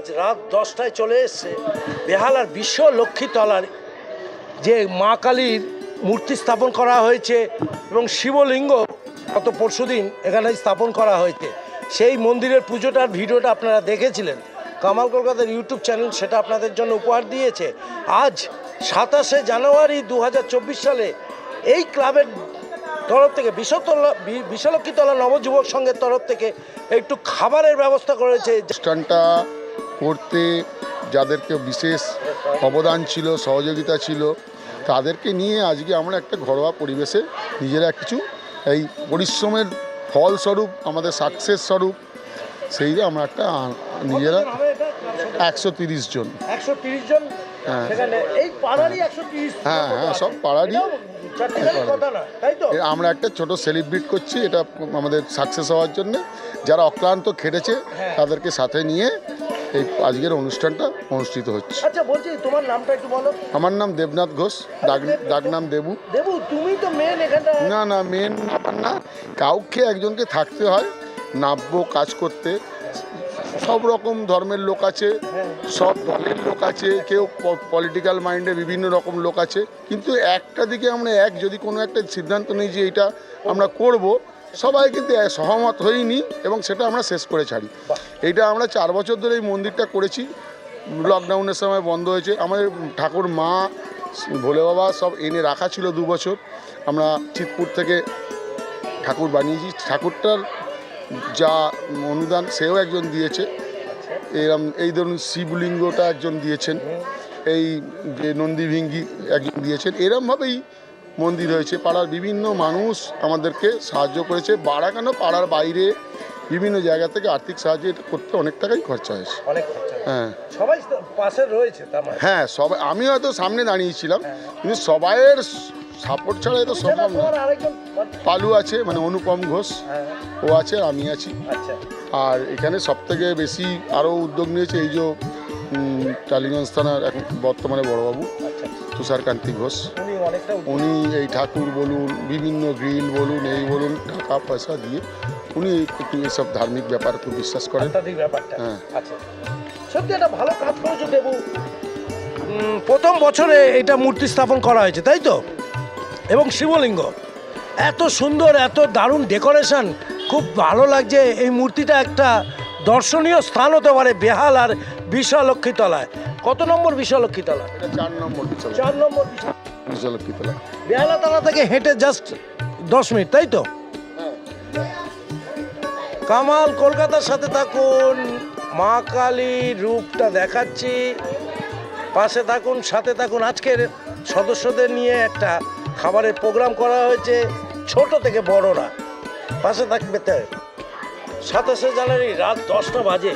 আজ রাত দশটায় চলে এসছে। বেহালার বিশ্ব লক্ষ্মীতলার যে মা কালীর মূর্তি স্থাপন করা হয়েছে এবং শিবলিঙ্গ গত পরশুদিন এখানে স্থাপন করা হয়েছে। সেই মন্দিরের পুজোটার ভিডিওটা আপনারা দেখেছিলেন। কামাল কলকাতার ইউটিউব চ্যানেল সেটা আপনাদের জন্য উপহার দিয়েছে। আজ সাতাশে জানুয়ারি দু হাজার চব্বিশ সালে এই ক্লাবের তরফ থেকে বিশ্বতলা বিশ্বলক্ষ্মীতলা নবযুবক সংঘের তরফ থেকে একটু খাবারের ব্যবস্থা করেছে। অনুষ্ঠানটা করতে যাদেরকে বিশেষ অবদান ছিল সহযোগিতা ছিল তাদেরকে নিয়ে আজকে আমরা একটা ঘরোয়া পরিবেশে নিজেরা কিছু এই পরিশ্রমের ফলস্বরূপ আমাদের সাকসেস স্বরূপ সেই যে আমরা একটা নিজেরা একশো তিরিশ জন হ্যাঁ। তিরিশ হ্যাঁ, হ্যাঁ, সব পাড়ারই। আমরা একটা ছোট সেলিব্রেট করছি এটা আমাদের সাকসেস হওয়ার জন্য যারা অক্লান্ত খেটেছে হ্যাঁ। তাদেরকে সাথে নিয়ে এই আজকের অনুষ্ঠানটা অনুষ্ঠিত হচ্ছে। আচ্ছা বলছি তোমার নামটা একটু বলো। আমার নাম দেবনাথ ঘোষ ডাক ডাকনাম দেবু। দেবু তুমি তো মেন এখানটা না না মেন না। কাউকে একজনকে থাকতে হয় নাব্য কাজ করতে। সব রকম ধর্মের লোক আছে সব দলের লোক আছে কেউ পলিটিক্যাল মাইন্ডে বিভিন্ন রকম লোক আছে। কিন্তু একটা দিকে আমরা এক যদি কোনো একটা সিদ্ধান্ত নিই যে এটা আমরা করব সবাই কিন্তু সহমত হইনি এবং সেটা আমরা শেষ করে ছাড়ি। এইটা আমরা চার বছর ধরে এই মন্দিরটা করেছি। লকডাউনের সময় বন্ধ হয়েছে। আমাদের ঠাকুর মা ভোলে বাবা সব এনে রাখা ছিল দু বছর। আমরা চিতপুর থেকে ঠাকুর বানিয়েছি। ঠাকুরটার যা অনুদান সেও একজন দিয়েছে। এরম এই ধরুন শিবলিঙ্গটা একজন দিয়েছেন। এই যে নন্দীভিঙ্গি একজন দিয়েছেন। এরমভাবেই মন্দির হয়েছে পাড়ার বিভিন্ন মানুষ আমাদেরকে সাহায্য করেছে। বাড়া কেন? পাড়ার বাইরে বিভিন্ন জায়গা থেকে আর্থিক সাহায্য এটা করতে অনেক টাকাই খরচা হয়েছে। হ্যাঁ। সবাই পাশে রয়েছে মানে। হ্যাঁ সবাই আমি হয়তো সামনে দাঁড়িয়েছিলাম কিন্তু সবাইয়ের সাপোর্ট ছাড়া তো সম্ভব না পালু আছে মানে অনুপম ঘোষ। হ্যাঁ। ও আছে আর আমি আছি। আচ্ছা। আর এখানে সবথেকে বেশি আরও উদ্যোগ নিয়েছে এই যে টালিগঞ্জ থানার এখন বর্তমানে বড়বাবু। তুষারকান্তি ঘোষ। উনি এই ঠাকুর বলুন বিভিন্ন গ্রিল বলুন এই বলুন টাকা পয়সা দিয়ে উনি একটু এসব ধার্মিক ব্যাপার খুব বিশ্বাস করেন। হ্যাঁ। আচ্ছা। সত্যি একটা ভালো কাজ করেছ দেবু। প্রথম বছরে এটা মূর্তি স্থাপন করা হয়েছে তাই তো? এবং শিবলিঙ্গ। এত সুন্দর এত দারুণ ডেকোরেশন। খুব ভালো লাগছে এই মূর্তিটা একটা দর্শনীয় স্থান হতে পারে বেহাল আর বিশ্বলক্ষ্মীতলায় কত নম্বর বিশ্বলক্ষ্মীতলা এটা চার নম্বর চার নম্বর বিশাল বিশালক্ষীতলা বেহালাতলা থেকে হেঁটে জাস্ট দশ মিনিট তাই তো? কামাল কলকাতার সাথে থাকুন মা কালীর রূপটা দেখাচ্ছি। পাশে থাকুন সাথে থাকুন। আজকের সদস্যদের নিয়ে একটা খাবারের প্রোগ্রাম করা হয়েছে ছোট থেকে বড়রা। পাশে থাকবে তাই সাতাশে জানুয়ারি রাত দশটা বাজে।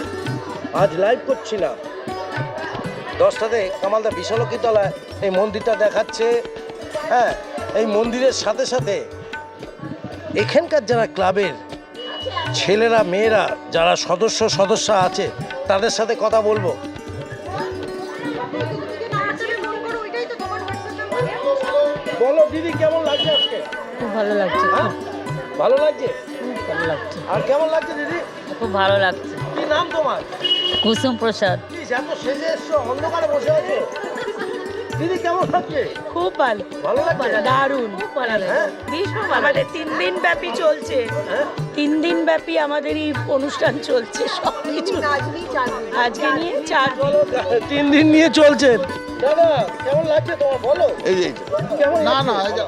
আজ লাইভ করছি না। দশটাতে কামালদা বিশালক্ষীতলায় এই মন্দিরটা দেখাচ্ছে। হ্যাঁ এই মন্দিরের সাথে সাথে এখানকার যারা ক্লাবের ছেলেরা মেয়েরা যারা সদস্য সদস্য আছে তাদের সাথে কথা বলব। বলো দিদি কেমন লাগছে আজকে? খুব ভালো লাগছে। হ্যাঁ? ভালো লাগছে? ভালো লাগছে। আর কেমন লাগছে দিদি? খুব ভালো লাগছে। কি নাম তোমার? কুসুম প্রসাদ। অন্ধকারে বসে আছো? দিদি কেমন লাগছে খুব ভালো। ভালো লাগছে? দারুণ। হ্যাঁ? ভীষণ আমাদের তিন দিন ব্যাপী চলছে। হ্যাঁ? তিন দিন ব্যাপী আমাদের এই অনুষ্ঠান চলছে সব কিছু। আজকে নিয়ে চার তিন দিন নিয়ে চলছেন দাদা কেমন লাগছে তোমার? বলো। এই এই না না এই যে-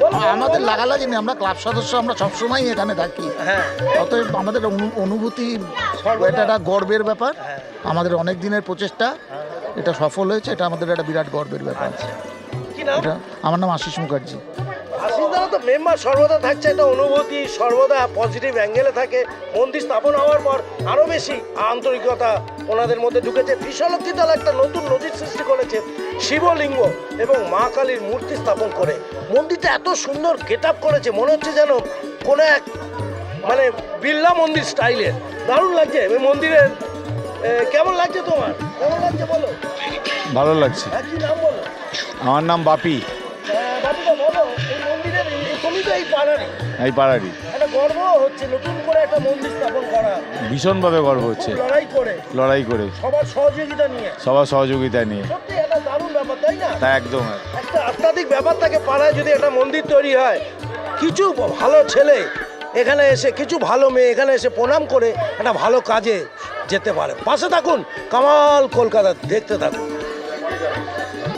বলো, আমাদের বলো। লাগালাগি নেই আমরা ক্লাব সদস্য আমরা সবসময় এখানে থাকি। হ্যাঁ। অতএব আমাদের অনু- অনুভূতি এটা একটা গর্বের ব্যাপার। আমাদের অনেক দিনের প্রচেষ্টা। এটা সফল হয়েছে এটা আমাদের একটা বিরাট গর্বের ব্যাপার। কি নাম? এটা আমার নাম আশিস মুখার্জি। তো মেম্বার সর্বদা থাকছে একটা অনুভূতি সর্বদা পজিটিভ অ্যাঙ্গেলে থাকে মন্দির স্থাপন হওয়ার পর আরও বেশি আন্তরিকতা ওনাদের মধ্যে ঢুকেছে। বিশ্বলক্ষিতলা একটা নতুন নজির সৃষ্টি করেছে শিবলিঙ্গ এবং মা কালীর মূর্তি স্থাপন করে। মন্দিরটা এত সুন্দর গেট আপ করেছে মনে হচ্ছে যেন কোনো এক মানে বিড়লা মন্দির স্টাইলের দারুণ লাগছে ওই মন্দিরের কেমন লাগছে তোমার? কেমন লাগছে বলো? ভালো লাগছে। হ্যাঁ কি নাম বলো? আমার নাম বাপি। বলো এই মন্দিরের তুমি তো এই পাড়ারই। এই পাড়ারই। একটা গর্ব হচ্ছে নতুন করে একটা মন্দির স্থাপন করা। ভীষণভাবে গর্ব হচ্ছে। লড়াই করে। লড়াই করে। সবার সহযোগিতা নিয়ে। সবার সহযোগিতা নিয়ে। সত্যি একটা দারুণ ব্যাপার তাই না? তা একদম একটা আধ্যাত্মিক ব্যাপার থাকে পাড়ায় যদি একটা মন্দির তৈরি হয় কিছু ভালো ছেলে এখানে এসে কিছু ভালো মেয়ে এখানে এসে প্রণাম করে একটা ভালো কাজে যেতে পারে। পাশে থাকুন কামাল কলকাতা দেখতে থাকুন।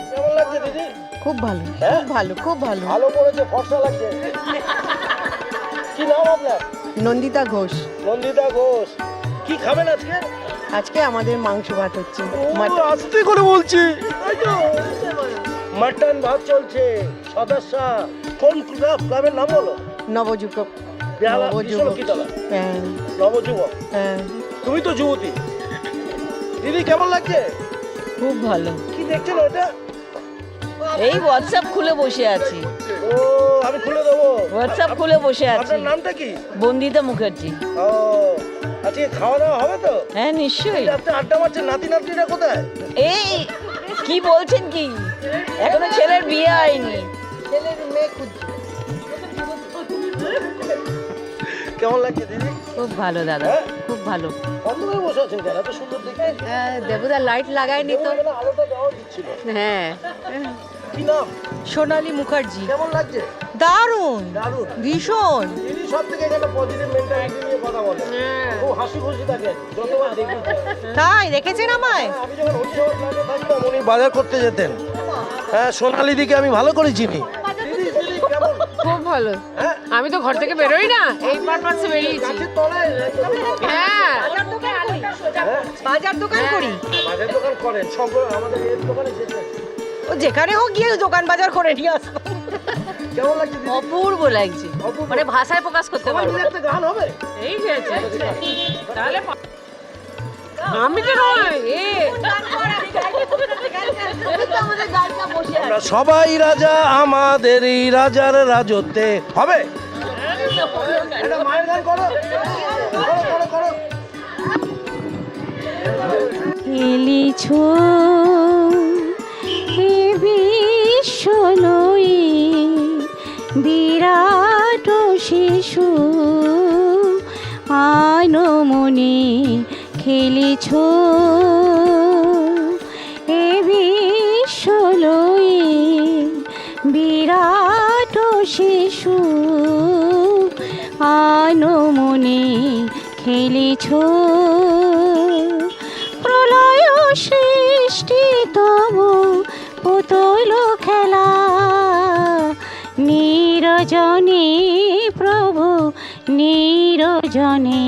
কেমন লাগছে দিদি? খুব ভালো হ্যাঁ? খুব ভালো খুব ভালো। ভালো করেছে ফর্সা লাগছে। কি নাম আপনার? নন্দিতা ঘোষ। নন্দিতা ঘোষ। কি খাবেন আজকে? আজকে আমাদের মাংস ভাত হচ্ছে। আস্তে করে বলছি। মাটন ভাত চলছে সদস্যা কোন ক্লাব ক্লাবের নাম বলো? নবযুবক নবযুবক। হ্যাঁ। নবযুবক। হ্যাঁ। তুমি তো যুবতী। দিদি কেমন লাগছে? খুব ভালো। কি দেখছেন ওটা? এই হোয়াটসঅ্যাপ খুলে বসে আছি। ও আমি খুলে দেবো। হোয়াটসঅ্যাপ খুলে বসে আছি। আপনার নামটা কি? বন্দিতা মুখার্জি। ও আজকে খাওয়া দাওয়া হবে তো? হ্যাঁ নিশ্চয়ই। আপনি আড্ডা মারছেন নাতি নাতনিরা কোথায়? এই কি বলছেন কি? এখনও ছেলের বিয়ে হয়নি। ছেলের মেয়ে খুঁজছে কেমন লাগছে দিদি? খুব ভালো দাদা। হ্যাঁ? খুব ভালো। দেখে? দেবদা লাইট লাগায়নি তো। হ্যাঁ। সোনালী মুখার্জি। কেমন লাগছে? দারুণ। দারুণ। ভীষণ। দিদি সব থেকে এখানে পজিটিভ মেন্টালিটি নিয়ে কথা বলে খুব হাসি খুশি থাকে যতবার দেখি। তাই? দেখেছেন আমায়? আমি যখন হরিশাবাদ ক্লাবে থাকতাম উনি বাজার করতে যেতেন হ্যাঁ সোনালি দিকে আমি ভালো করে চিনি? খুব ভালো। হ্যাঁ? আমি তো ঘর থেকে বেরোই না এই পারপাসে বেরিয়েছি। হ্যাঁ। বাজার দোকান করি বাজার দোকান করেন সব আমাদের এর দোকানে ও যেখানে হোক গিয়ে দোকান বাজার করে নিয়ে আসব দিদি? অপূর্ব লাগছে। মানে ভাষায় প্রকাশ করতে পারব একটা গান হবে? এই তাহলে আমি তো সবাই রাজা আমাদেরই রাজার রাজত্বে। হবে? একটা মায়ের গান করো। করো করো করো। খেলিছ হে বিশ্বলয়ে বিরাট শিশু আনমনে খেলিছ। হে বিশ্বলয়ে বিরাট শিশু আনমনে খেলিছ। প্রলয় সৃষ্টি তব পুতল খেলা। নিরজনে প্রভু, নিরজনে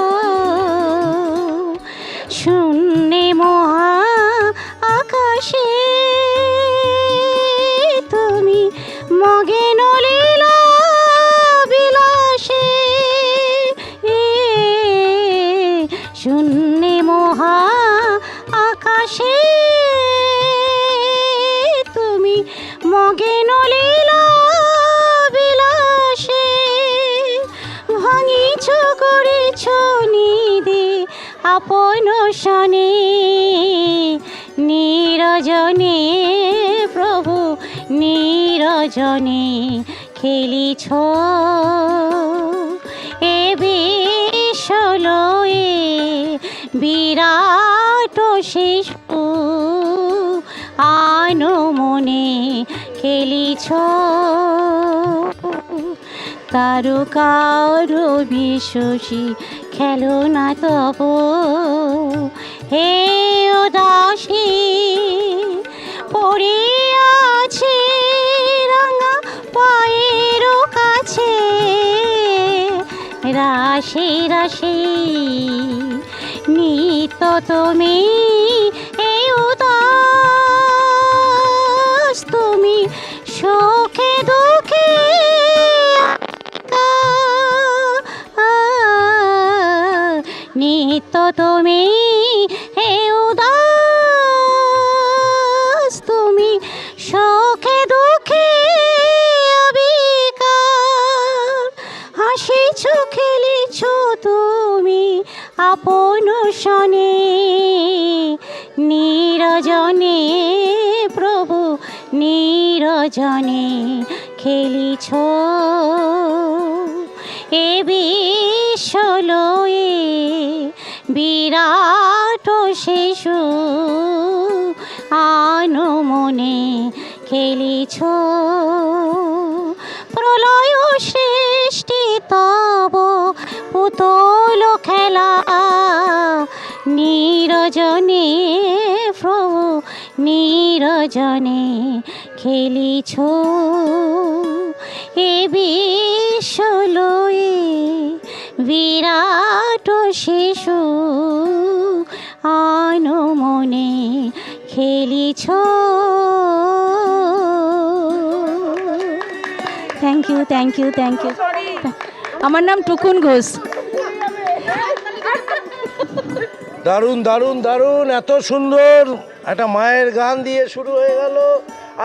শূন্যে মহা আকাশে। তুমি মগে নলীলা বিলাসে ভাঙিছ, করেছ নিদে আপন শনে। নিরজনে প্রভু, নিরজনে খেলিছ। এ বিশ্বলয়ে বিরাট শিশু আনমনে খেলিছ। তারকার বিশ্বসী খেলো না তব। হে উদাসী, পড়ে আছে রাঙা পায়ের কাছে। রাশি রাশি নিত তুমি এই উদাস তুমি সুখে দুঃখে নিত্য তুমি নিরজনে খেলিছ। এ বিশ্বলয়ে বিরাট শিশু আনো মনে খেলিছ। প্রলয় সৃষ্টি তব পুতল খেলা, নিরজনে প্রভু নিরজনে খেলিছ এ বিশ্বলয়ে বিরাট শিশু আনো মনে খেলিছ thank you thank you thank you আমার নাম টুকুন ঘোষ। দারুণ দারুণ দারুণ এত সুন্দর। একটা মায়ের গান দিয়ে শুরু হয়ে গেল।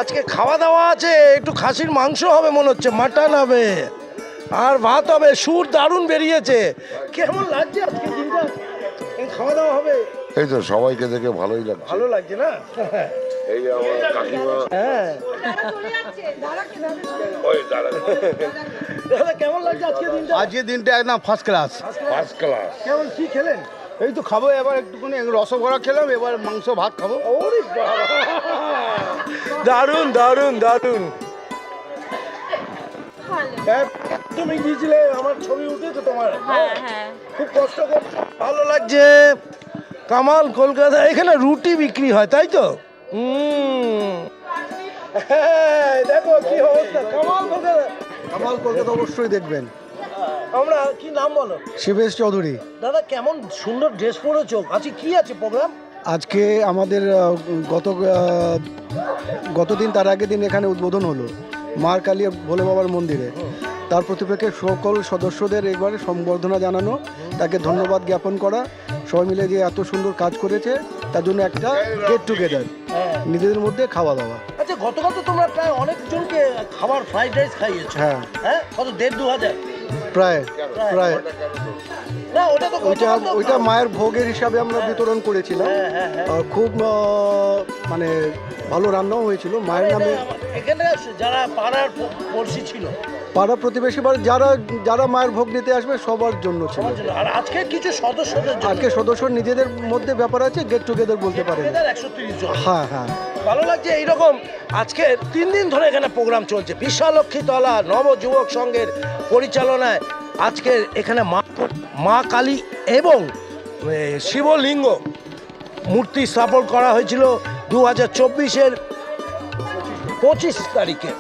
আজকে খাওয়া দাওয়া আছে একটু খাসির মাংস হবে মনে হচ্ছে মাটন হবে। আর ভাত হবে সুর দারুণ বেরিয়েছে। কেমন লাগছে আজকে দিনটা? খাওয়া দাওয়া হবে? এই তো সবাইকে দেখে ভালোই লাগছে। ভালো লাগছে না? এই যে আমার কাকিমা। হ্যাঁ। দাদা কেমন লাগছে আজকে দিনটা? আজকে দিনটা একদম ফার্স্ট ক্লাস ফার্স্ট ক্লাস কেমন কি খেলেন? এই তো খাব এবার একটুখানি রসগোড়া খেলাম এবার মাংস ভাত খাব। দারুণ দারুণ হ্যাঁ, তুমি গিয়েছিলে আমার ছবি উঠেছে তোমার। হ্যাঁ খুব কষ্ট করছ ভালো লাগছে। কামাল কলকাতা এখানে রুটি বিক্রি হয় তাই তো? হুম। হ্যাঁ, দেখো কি অবস্থা। কামাল কলকাতা। কামাল কলকাতা অবশ্যই দেখবেন। আমরা কি নাম বলো? শিবেশ চৌধুরী। দাদা কেমন সুন্দর ড্রেস পরেছো? আজকে কি আছে প্রোগ্রাম আজকে আমাদের গত আহ, গতদিন তার আগের দিন এখানে উদ্বোধন হলো মার কালিয়া ভোলে বাবার মন্দিরে। তার প্রতিপক্ষে সকল সদস্যদের এবারে সম্বর্ধনা জানানো তাকে ধন্যবাদ জ্ঞাপন করা। সবাই মিলে যে এত সুন্দর কাজ করেছে তার জন্য একটা গেট টুগেদার হ্যাঁ। নিজেদের মধ্যে খাওয়া দাওয়া। আচ্ছা গতকাল তো তোমরা প্রায় অনেকজনকে খাবার ফ্রাইড রাইস খাইয়েছো। হ্যাঁ। হ্যাঁ? কত দেড় দু হাজার? প্রায় প্রায়। ওইটা ওইটা মায়ের ভোগের হিসাবে আমরা বিতরণ করেছিলাম। হ্যাঁ, হ্যাঁ, হ্যাঁ। খুব মানে ভালো রান্নাও হয়েছিল। মায়ের নামে এখানে যারা পাড়ার পড়শি ছিল। পাড়া প্রতিবেশী বা যারা যারা মায়ের ভোগ নিতে আসবে সবার জন্য ছিল। আর আজকে কিছু সদস্যদের আজকে সদস্য নিজেদের মধ্যে ব্যাপার আছে গেট টুগেদার বলতে জন। হ্যাঁ হ্যাঁ। ভালো লাগছে এইরকম। আজকে তিন দিন ধরে এখানে প্রোগ্রাম চলছে। বিশ্বলক্ষ্মী তলা নব যুবক সংঘের পরিচালনায় আজকে এখানে মা মা কালী এবং শিবলিঙ্গ মূর্তি স্থাপন করা হয়েছিল দু হাজার চব্বিশের পঁচিশ তারিখে।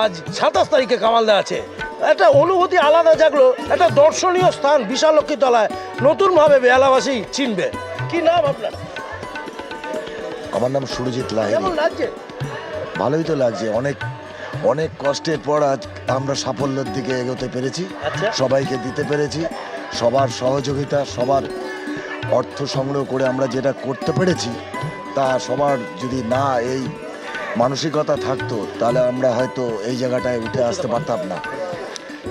আজ সাতাশ তারিখে কামালদা আছে। একটা অনুভূতি আলাদা জাগলো, একটা দর্শনীয় স্থান বিশালক্ষী তলায় নতুনভাবে বেহালাবাসী চিনবে। কি নাম আপনার? আমার নাম সুরজিৎ লাহিড়ী। ভালোই তো লাগছে। অনেক অনেক কষ্টের পর আজ আমরা সাফল্যের দিকে এগোতে পেরেছি। আচ্ছা। সবাইকে দিতে পেরেছি। সবার সহযোগিতা সবার অর্থ সংগ্রহ করে আমরা যেটা করতে পেরেছি তা সবার যদি না এই মানসিকতা থাকতো তাহলে আমরা হয়তো এই জায়গাটায় উঠে আসতে পারতাম না।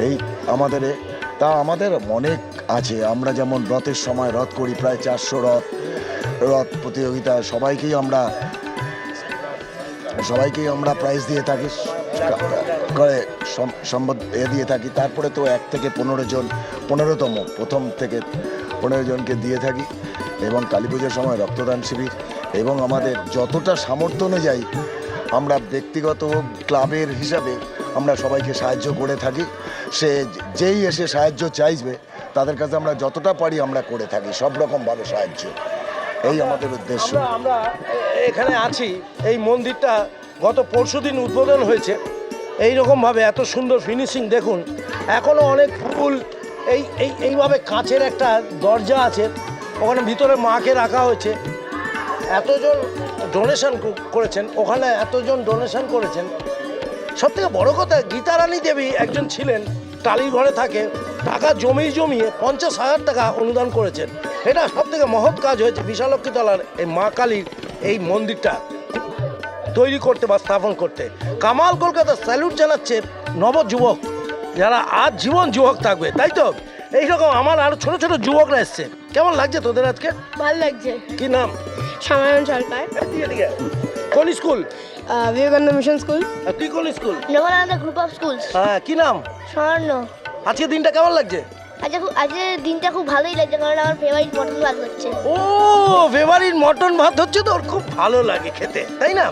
এই আমাদের তা আমাদের অনেক আছে। আমরা যেমন রথের সময় রথ করি প্রায় চারশো রথ। রথ প্রতিযোগিতা, সবাইকেই আমরা সবাইকেই আমরা প্রাইজ দিয়ে থাকি, করে সম- সম্বদ এ দিয়ে থাকি। তারপরে তো এক থেকে পনেরো জন, পনেরোতম, প্রথম থেকে পনেরো জনকে দিয়ে থাকি এবং কালী পুজোর সময় রক্তদান শিবির এবং আমাদের যতটা সামর্থ্য অনুযায়ী আমরা ব্যক্তিগত ক্লাবের হিসাবে আমরা সবাইকে সাহায্য করে থাকি। সে যেই এসে সাহায্য চাইবে, তাদের কাছে আমরা যতটা পারি আমরা করে থাকি, সব রকমভাবে সাহায্য। এই আমাদের উদ্দেশ্য। আমরা এখানে আছি। এই মন্দিরটা গত পরশুদিন উদ্বোধন হয়েছে। এই রকমভাবে এত সুন্দর ফিনিশিং দেখুন। এখনও অনেক ফুল। এই এই, এইভাবে কাঁচের একটা দরজা আছে। ওখানে ভিতরে মাকে রাখা হয়েছে। এতজন ডোনেশন করেছেন। ওখানে এতজন ডোনেশন করেছেন। সব থেকে বড় কথা, গীতারানী দেবী একজন ছিলেন। টালির ঘরে থাকে। টাকা জমিয়ে জমিয়ে পঞ্চাশ হাজার টাকা অনুদান করেছেন। এটা সব থেকে মহৎ কাজ হয়েছে বিশালক্ষী তলার এই মা কালীর এই মন্দিরটা তৈরি করতে বা স্থাপন করতে। কামাল কলকাতা স্যালুট জানাচ্ছে নবযুবক যারা আজ জীবন যুবক থাকবে তাই তো? এইরকম আমার আরও ছোট ছোট যুবকরা এসছে। কেমন লাগছে তোদের আজকে? ভালো লাগছে। কি নাম? সামায়ন সরকার। কোন স্কুল? Vivekananda mission school. আর তুই কোন school? Nabananda group of school হ্যাঁ কি নাম? স্বর্ণ। আজকে দিনটা কেমন লাগছে? আজকে খুব আজকে দিনটা খুব ভালোই লাগছে কারণ আমার ফেভারিট মটন ভাত হচ্ছে। ও ফেভারিট মটন ভাত হচ্ছে তো ওর খুব ভালো লাগে খেতে তাই না?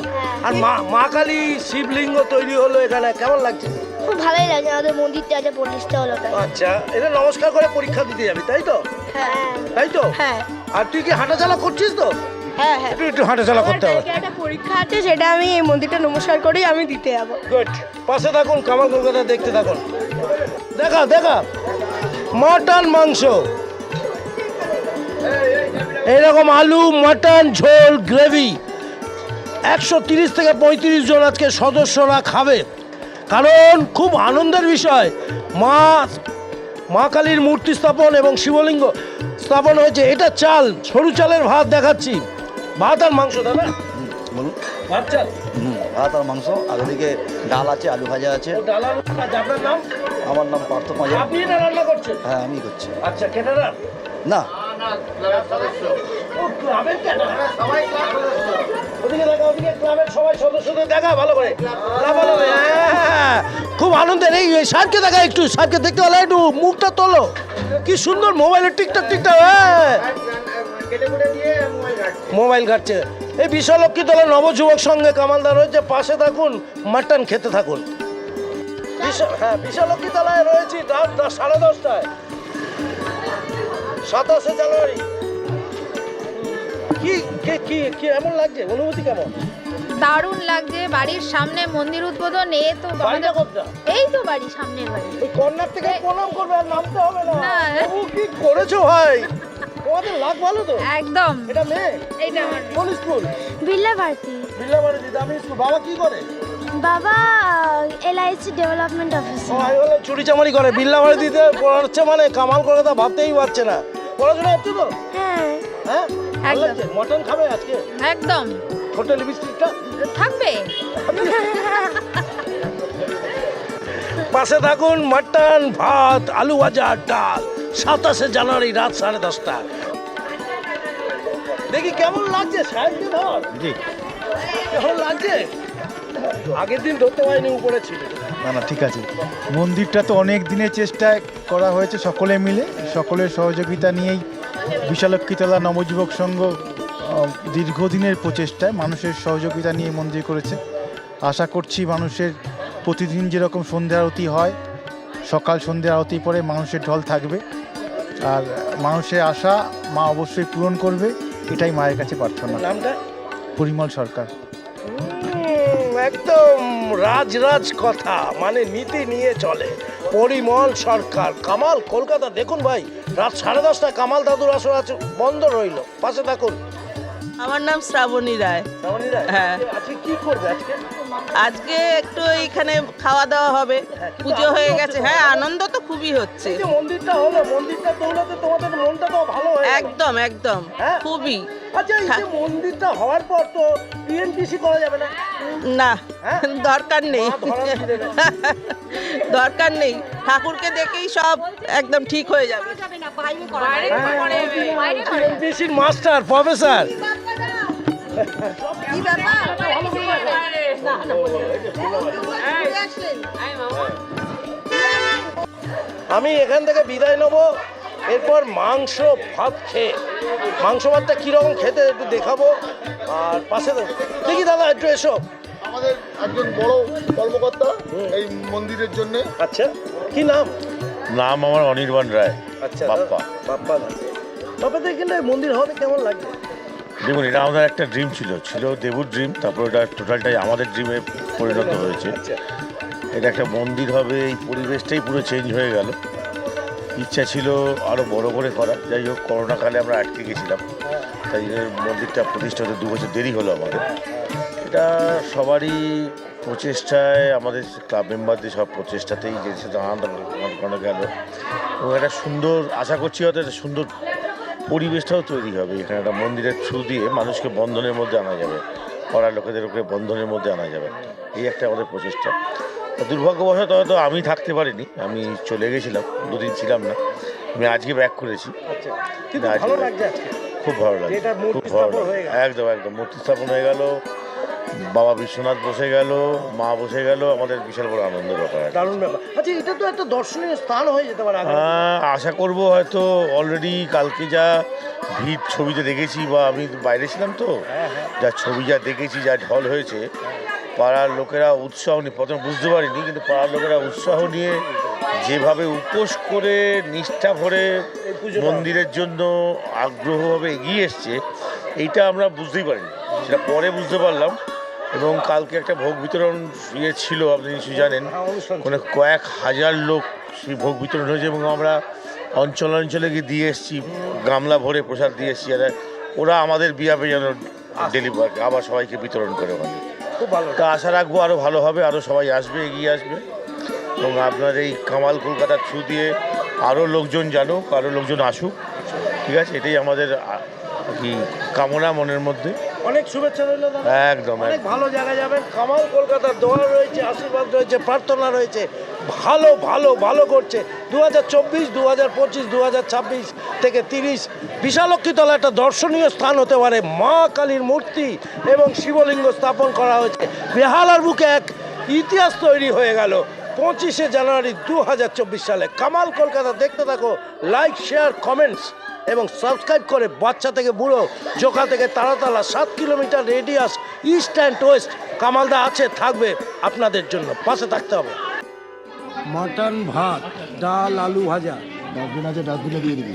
আর মা মা কালী শিবলিঙ্গ তৈরি হলো এখানে কেমন লাগছে? খুব ভালোই লাগছে আমাদের মন্দিরটা আছে প্রতিষ্ঠা হলো আচ্ছা এটা নমস্কার করে পরীক্ষা দিতে যাবি তাই তো? হ্যাঁ। তাই তো? হ্যাঁ। আর তুই কি হাঁটাচলা করছিস তো? হ্যাঁ হ্যাঁ। একটু একটু হাঁটাচলা করতে হবে। একটা পরীক্ষা আছে সেটা আমি এই মন্দিরটা নমস্কার করেই আমি দিতে যাব। গুড পাশে থাকুন কামাল কলকাতা দেখতে থাকুন। দেখা দেখা। মটন মাংস। এইরকম আলু মটন ঝোল গ্রেভি। একশো তিরিশ থেকে পঁয়ত্রিশ জন আজকে সদস্যরা খাবে। কারণ খুব আনন্দের বিষয়। মা মা কালীর মূর্তি স্থাপন এবং শিবলিঙ্গ স্থাপন হয়েছে। এটা চাল সরু চালের ভাত দেখাচ্ছি। ভাত আর মাংস দাদা বলুন। ভাত চাল? ভাত আর মাংস আর ওদিকে ডাল আছে আলু ভাজা আছে। আপনার নাম? আমার নাম পার্থ পাঁজা আপনি এটা রান্না করছেন? হ্যাঁ আমি করছি। আচ্ছা না। হ্যাঁ, খুব আনন্দের। এই স্যারকে দেখা একটু স্যারকে দেখতে হলে একটু মুখটা তোলো। কি সুন্দর মোবাইলের টিকটক টিকটক হ্যাঁ। মোবাইল ঘাটছে। এই বিশ্বলক্ষ্মী দলের নবযুবক সঙ্গে কামালদার রয়েছে। পাশে থাকুন মাটন খেতে থাকুন। হ্যাঁ বিশালক্ষী তলায় রয়েছি রাত সাড়ে দশটায়। সাতাশে জানুয়ারি। কি কি কি কি এমন লাগছে? অনুভূতি কেমন? দারুণ লাগছে বাড়ির সামনে মন্দির উদ্বোধন এ তো আমাদের এই তো বাড়ি সামনের বাড়ি। কর্নার থেকে প্রণাম করবে আর নামতে হবে না। না। ও কি করেছ ভাই? তোমাদের লাগ ভালো তো? একদম। এটা মেয়ে? এইটা আমার কোন স্কুল? বিল্লা ভারতী। বিল্লাবাড়ি দামি স্কুল। বাবা কি করে? বাবা এলআইসি ডেভেলপমেন্ট অফিসার। চুরি চামারি করে। বিল্লাবাড়ি দিতে পড়াচ্ছে মানে কামাল কলকাতা ভাবতেই পারছে না। পড়াশোনা হচ্ছে তো? হ্যাঁ। হ্যাঁ? মটন খাবে আজকে? একদম। হোটেল লিপস্টিকটা থাকবে। পাশে থাকুন মাটন ভাত আলু ভাজা ডাল। সাতাশে জানুয়ারি রাত সাড়ে দশটা। দেখি কেমন লাগছে সাহেবকে ধর। জি। কেমন লাগছে? আগের দিন ধরতে পারিনি উপরে ছিল। না না ঠিক আছে। মন্দিরটা তো অনেক দিনের চেষ্টায় করা হয়েছে সকলে মিলে। সকলের সহযোগিতা নিয়েই বিশালক্ষীতলা নবযুবক সংঘ দীর্ঘদিনের প্রচেষ্টায় মানুষের সহযোগিতা নিয়ে মন্দির করেছে। আশা করছি মানুষের প্রতিদিন যেরকম সন্ধ্যা আরতি হয় সকাল সন্ধ্যা আরতি পরে মানুষের ঢল থাকবে। আর মানুষের আশা মা অবশ্যই পূরণ করবে এটাই মায়ের কাছে প্রার্থনা। নামটা? পরিমল সরকার। একদম রাজ রাজ কথা মানে নীতি নিয়ে চলে। পরিমল সরকার কামাল কলকাতা দেখুন ভাই রাত সাড়ে দশটায় কামাল দাদুর আসর আছে বন্ধ রইল পাশে থাকুন। আমার নাম শ্রাবণী রায়। শ্রাবণী রায়, হ্যাঁ। আজকে কি করবে আজকে? আজকে একটু এইখানে খাওয়া দাওয়া হবে পুজো হয়ে গেছে। হ্যাঁ আনন্দ তো খুবই হচ্ছে। মন্দিরটা হলো মন্দিরটা দৌলতে তোমাদের মনটা তো ভালো একদম একদম হ্যাঁ? খুবই। আচ্ছা এই যে মন্দিরটা হওয়ার পর তো টিএনপিসি করা যাবে না? না হ্যাঁ? দরকার নেই। দরকার নেই। ঠাকুরকে দেখেই সব একদম ঠিক হয়ে যাবে। Master professor. আমি এখান থেকে বিদায় নেব। এরপর মাংস ভাত খেয়ে। মাংস ভাতটা কীরকম খেতে একটু দেখাবো। আর পাশে দেখি। দাদা একটু এসো। আমাদের একজন বড় কর্মকর্তা এই মন্দিরের জন্য। আচ্ছা। কি নাম? নাম আমার অনির্বাণ রায় আচ্ছা বাপ্পা। বাপ্পা দা বাপ্পা দা মন্দির হবে কেমন লাগছে দেখুন এটা আমাদের একটা ড্রিম ছিল। ছিল দেবুর ড্রিম তারপর এটা টোটালটাই আমাদের ড্রিমে পরিণত হয়েছে। আচ্ছা। এটা একটা মন্দির হবে এই পরিবেশটাই পুরো চেঞ্জ হয়ে গেল। ইচ্ছা ছিল আরও বড় করে করা যাই হোক করোনাকালে আমরা আটকে গেছিলাম। তাই মন্দিরটা প্রতিষ্ঠা হতে দু বছর দেরি হলো আমাদের। এটা সবারই প্রচেষ্টায় আমাদের ক্লাব মেম্বারদের সব প্রচেষ্টাতেই যে সেটা আনন্দ গেল। এবং একটা সুন্দর আশা করছি হয়তো একটা সুন্দর পরিবেশটাও তৈরি হবে। এখানে একটা মন্দিরের থ্রু দিয়ে মানুষকে বন্ধনের মধ্যে আনা যাবে। পড়ার লোকেদের ওকে বন্ধনের মধ্যে আনা যাবে। এই একটা আমাদের প্রচেষ্টা। দুর্ভাগ্যবশত হয়তো আমি থাকতে পারিনি। আমি চলে গেছিলাম। দুদিন ছিলাম না। আমি আজকে ব্যাক করেছি। আচ্ছা। খুব ভালো লাগে খুব ভালো লাগে একদম একদম। মূর্তি স্থাপন হয়ে গেল। বাবা বিশ্বনাথ বসে গেল মা বসে গেল আমাদের বিশাল বড় আনন্দের ব্যাপার দারুণ ব্যাপার। আচ্ছা এটা তো একটা দর্শনীয় স্থান হয়ে যেতে পারে আহ, আশা করব হয়তো অলরেডি কালকে যা ভিড় ছবিতে দেখেছি বা আমি বাইরে ছিলাম তো যা ছবি যা দেখেছি যা ঢল হয়েছে পাড়ার লোকেরা উৎসাহ নিয়ে প্রথমে বুঝতে পারিনি কিন্তু পাড়ার লোকেরা উৎসাহ নিয়ে যেভাবে উপোস করে নিষ্ঠা ভরে মন্দিরের জন্য আগ্রহভাবে এগিয়ে এসছে এইটা আমরা বুঝতেই পারিনি। সেটা পরে বুঝতে পারলাম এবং কালকে একটা ভোগ বিতরণ ইয়ে ছিল আপনি নিশ্চয়ই জানেন। ওখানে কয়েক হাজার লোক সেই ভোগ বিতরণ হয়েছে এবং আমরা অঞ্চল অঞ্চলে গিয়ে দিয়ে এসেছি গামলা ভরে প্রসাদ দিয়ে এসেছি। আর ওরা আমাদের বিয়াপে যেন ডেলিভার আবার সবাইকে বিতরণ করে ভালো। তা আশা রাখব আরও ভালো হবে আরও সবাই আসবে এগিয়ে আসবে। এবং আপনার এই কামাল কলকাতার থ্রু দিয়ে আরও লোকজন জানুক আরও লোকজন আসুক। ঠিক আছে এটাই আমাদের কি কামনা মনের মধ্যে। অনেক শুভেচ্ছা রইল দাদা। একদম অনেক ভালো জায়গায় যাবেন কামাল কলকাতার দোয়া রয়েছে আশীর্বাদ রয়েছে প্রার্থনা রয়েছে। ভালো ভালো ভালো করছে। দু হাজার চব্বিশ দু হাজার পঁচিশ দু হাজার ছাব্বিশ থেকে তিরিশ বিশালক্ষীতলা একটা দর্শনীয় স্থান হতে পারে মা কালীর মূর্তি এবং শিবলিঙ্গ স্থাপন করা হয়েছে। বেহালার বুকে এক ইতিহাস তৈরি হয়ে গেল পঁচিশে জানুয়ারি দু হাজার চব্বিশ সালে। কামাল কলকাতা দেখতে থাকো লাইক শেয়ার কমেন্টস এবং সাবস্ক্রাইব করে বাচ্চা থেকে বুড়ো জোকা থেকে তারাতলা সাত kilometre radius east and west কামালদা আছে থাকবে আপনাদের জন্য। পাশে থাকতে হবে। মাটন ভাত ডাল আলু ভাজা। ডাস্টবিন আছে ডাস্টবিনে দিয়ে দিবি।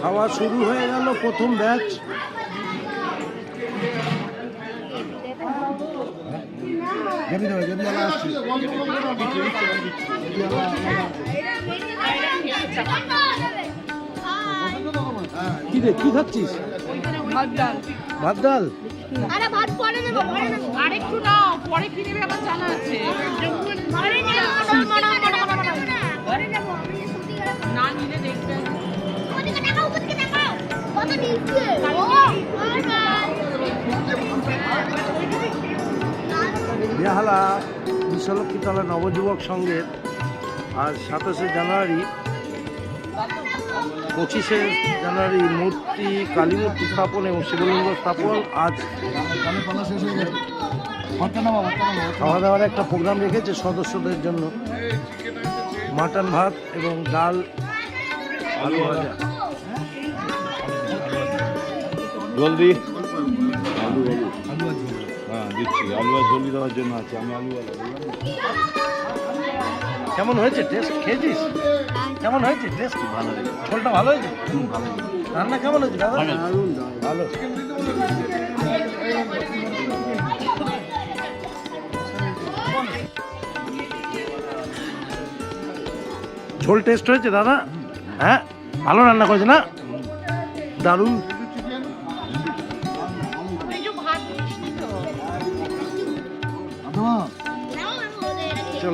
খাওয়া শুরু হয়ে গেল প্রথম ব্যাচ। গেবি দেবে গেবি আলা আসছি কি রে কি খাচ্ছিস? ভাত ডাল। আরে ভাত পরে নেব পরে নেব আরেকটু নাও পরে কি নেবে আমার জানা আছে পরে নেব পরে নেব আমি না নিলে দেখবেন ওদিকে দেখাও ওদিকে দেখাও কত নিচে বেহালা বিশ্বলক্ষীতলা নবযুবক সংঘের আজ সাতাশে জানুয়ারি, পঁচিশে জানুয়ারি মূর্তি কালী মূর্তি স্থাপন এবং শিবলিঙ্গ স্থাপন আজ খাওয়া দাওয়ার একটা প্রোগ্রাম রেখেছে সদস্যদের জন্য। মাটন ভাত এবং ডাল, আলু ভাজা। জলদি। দিচ্ছি আলু আর জলদি দেওয়ার জন্য আছে আমি আলু আলু কেমন হয়েছে টেস্ট খেয়েছিস? কেমন হয়েছে টেস্ট ভালো হয়েছে। ঝোলটা ভালো হয়েছে? রান্না কেমন হয়েছে দাদা? ভালো। ঝোল টেস্ট হয়েছে দাদা? হ্যাঁ? ভালো রান্না করেছে না? দারুণ।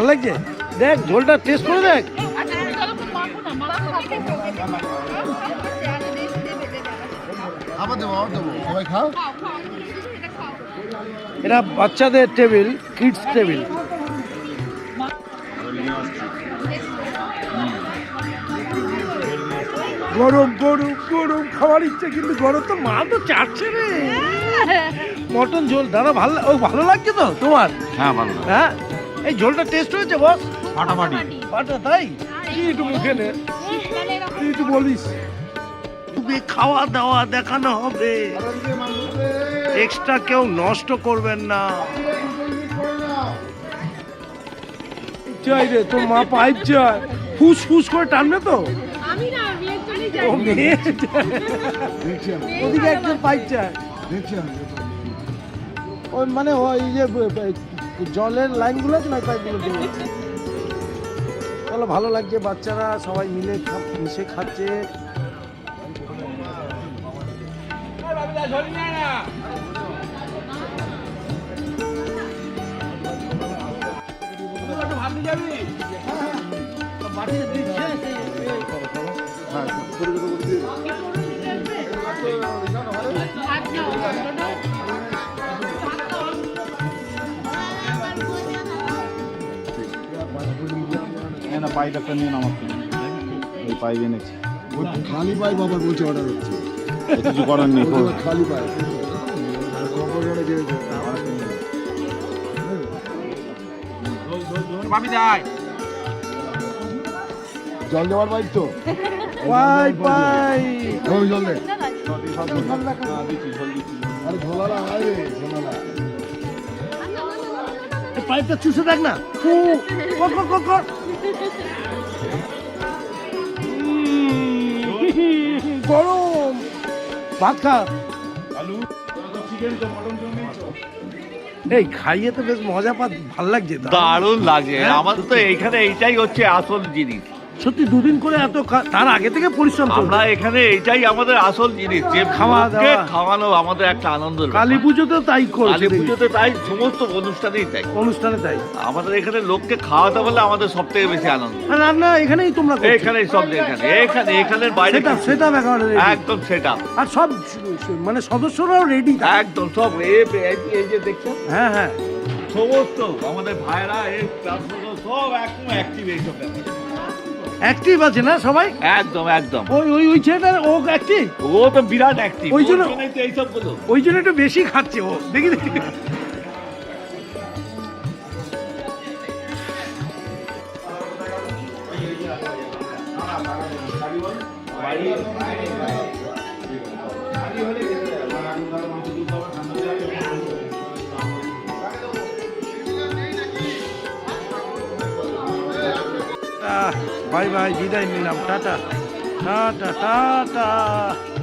ভালো লাগছে? দেখ ঝোলটা টেস্ট করে দেখ। আবার দেবো আবার দেবো। সবাই খাও। এটা বাচ্চাদের টেবিল কিডস টেবিল গরম গরম গরম খাওয়ার ইচ্ছে কিন্তু গরম তো মা তো চাটছে রে। মটন ঝোল দাদা ভালো ও ভালো লাগছে তো তোমার? হ্যাঁ ভালো হ্যাঁ? এই ঝোলটা টেস্ট হয়েছে বস ফাটাফাটি। পাটা তাই? কি একটু মুখে নে। তুই একটু বলিস। তুমি খাওয়া দাওয়া দেখানো হবে। এক্সট্রা কেউ নষ্ট করবেন না। চাই রে তোর মা পাইপ চায়। ফুস ফুস করে টানবে তো? আমি না ওদিকে একজন পাইপ চায়। দেখছি আমি। ওই মানে ওই যে জলের লাইনগুলো আছে না পাইপগুলো দিয়ে চলো ভালো লাগছে বাচ্চারা সবাই মিলে মিশে খাচ্ছে। না পাইপ একটা নিয়ে আমার থেকে ওই পাইপ এনেছি। খালি পাই বাবা বলছে অর্ডার হচ্ছে। কিছু করার নেই খালি পাই। জল দেওয়ার পাইপ তো? পাই পাই। ওই জল দে আরে ঝোলালা আয় ঝোলালা পাইপটা চুষে দেখ না। কর কর কর। গরম। ভাত খা। আলু। এই খাইয়ে তো বেশ মজা পাত ভালো লাগছে দারুণ লাগে আমার আমাদের তো এইখানে এইটাই হচ্ছে আসল জিনিস। সত্যি দুদিন করে এত তার আগে থেকে পরিশ্রম আমরা এখানে এটাই আমাদের আসল জিনিস যে খাওয়া দাওয়া। খাওয়ানো আমাদের একটা আনন্দ কালী পুজোতেও তাই করছে কালী পুজোতে তাই সমস্ত অনুষ্ঠানেই তাই। অনুষ্ঠানে তাই। আমাদের এখানে লোককে খাওয়াতে বলে আমাদের সব থেকে বেশি আনন্দ। রান্না এখানেই তোমরা করছ। এখানে সব এখানে এখানে এখানের বাইরে সেটা। একদম সেটা আর সব মানে সদস্যরাও রেডি একদম সব এই- যে দেখছেন হ্যাঁ হ্যাঁ। সমস্ত আমাদের ভাইরা এই সব একদম অ্যাক্টিভ এইসব ব্যাপারে। অ্যাক্টিভ আছে না সবাই? একদম একদম। ওই ওই ওই ছেলেটা ও অ্যাক্টিভ ও তো বিরাট অ্যাক্টিভ ওই জন্য- ওই জন্য একটু বেশি খাচ্ছে ও। দেখি দেখি। બાય બાય વિદાય મિલામ ટાટા. ટાટા ટાટા.